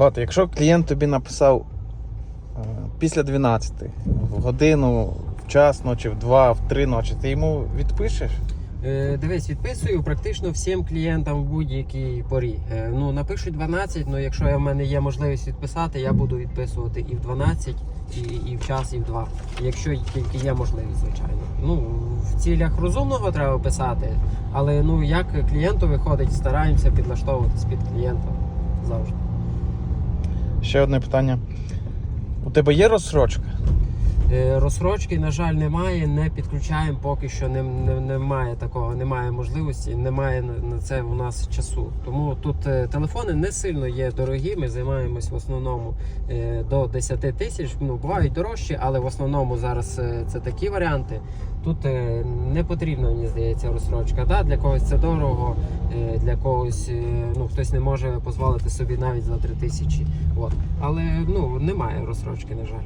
От, якщо клієнт тобі написав е, після 12, в годину, в час ночі, в 2, в 3 ночі, ти йому відпишеш? Е, Дивись, відписую практично всім клієнтам в будь-якій порі. Е, Ну, напишуть 12, ну якщо в мене є можливість відписати, я буду відписувати і в 12, і, і в час, і в 2. Якщо тільки є можливість, звичайно. Ну, в цілях розумного треба писати, але ну як клієнту виходить, стараємося підлаштовуватись під клієнта завжди. Ще одне питання. У тебе є розсрочка? Е, Розсрочки, на жаль, немає, не підключаємо поки що не, не, немає такого, немає можливості, немає на, це у нас часу. Тому тут е, телефони не сильно є дорогі. Ми займаємось в основному е, до 10 тисяч. Ну бувають дорожчі, але в основному зараз це такі варіанти. Тут не потрібна, мені здається, розсрочка. Да? Для когось це дорого, для когось ну хтось не може дозволити собі навіть за 3 тисячі. От. Але ну немає розсрочки, на жаль.